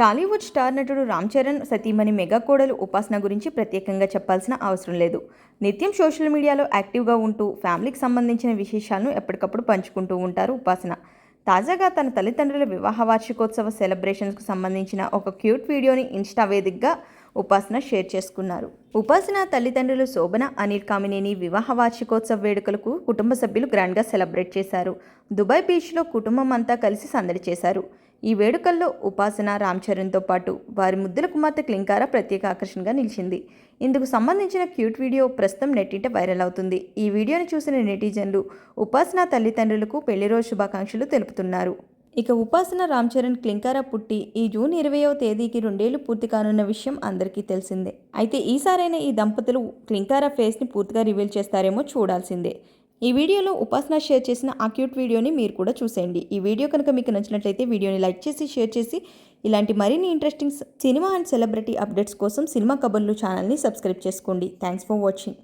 Tollywood star నటుడు రామ్ చరణ్ సతీమణి mega కోడలు ఉపాసన గురించి ప్రత్యేకంగా చెప్పాల్సిన అవసరం లేదు. నిత్యం సోషల్ మీడియాలో యాక్టివ్గా ఉంటూ ఫ్యామిలీకి సంబంధించిన విశేషాలను ఎప్పటికప్పుడు పంచుకుంటూ ఉంటారు ఉపాసన. తాజాగా తన తల్లిదండ్రుల వివాహ వార్షికోత్సవ సెలబ్రేషన్స్కు సంబంధించిన ఒక క్యూట్ వీడియోని ఇన్స్టా వేదికగా ఉపాసన షేర్ చేసుకున్నారు. ఉపాసన తల్లిదండ్రులు శోభన అనిల్ కామినేని వివాహ వార్షికోత్సవ వేడుకలకు కుటుంబ సభ్యులు గ్రాండ్గా సెలబ్రేట్ చేశారు. దుబాయ్ బీచ్లో కుటుంబం అంతా కలిసి సందడి చేశారు. ఈ వేడుకల్లో ఉపాసన రామ్ చరణ్తో పాటు వారి ముద్దుల కుమార్తె క్లింకార ప్రత్యేక ఆకర్షణగా నిలిచింది. ఇందుకు సంబంధించిన క్యూట్ వీడియో ప్రస్తుతం నెట్టింట వైరల్ అవుతుంది. ఈ వీడియోను చూసిన నెటిజన్లు ఉపాసన తల్లిదండ్రులకు పెళ్ళి రోజు శుభాకాంక్షలు తెలుపుతున్నారు. ఇక ఉపాసన రామ్ చరణ్ క్లింకార పుట్టి ఈ జూన్ ఇరవయవ తేదీకి రెండేళ్ళు పూర్తి కానున్న విషయం అందరికీ తెలిసిందే. అయితే ఈసారైనా ఈ దంపతులు క్లింకార ఫేస్ని పూర్తిగా రివీల్ చేస్తారేమో చూడాల్సిందే. ఈ వీడియోలో ఉపాసన షేర్ చేసిన ఆ క్యూట్ వీడియోని మీరు కూడా చూసేయండి. ఈ వీడియో కనుక మీకు నచ్చినట్లయితే వీడియోని లైక్ చేసి షేర్ చేసి ఇలాంటి మరిన్ని interesting cinema and celebrity updates కోసం సినిమా కబుర్లు ఛానల్ని సబ్స్క్రైబ్ చేసుకోండి. Thanks for watching.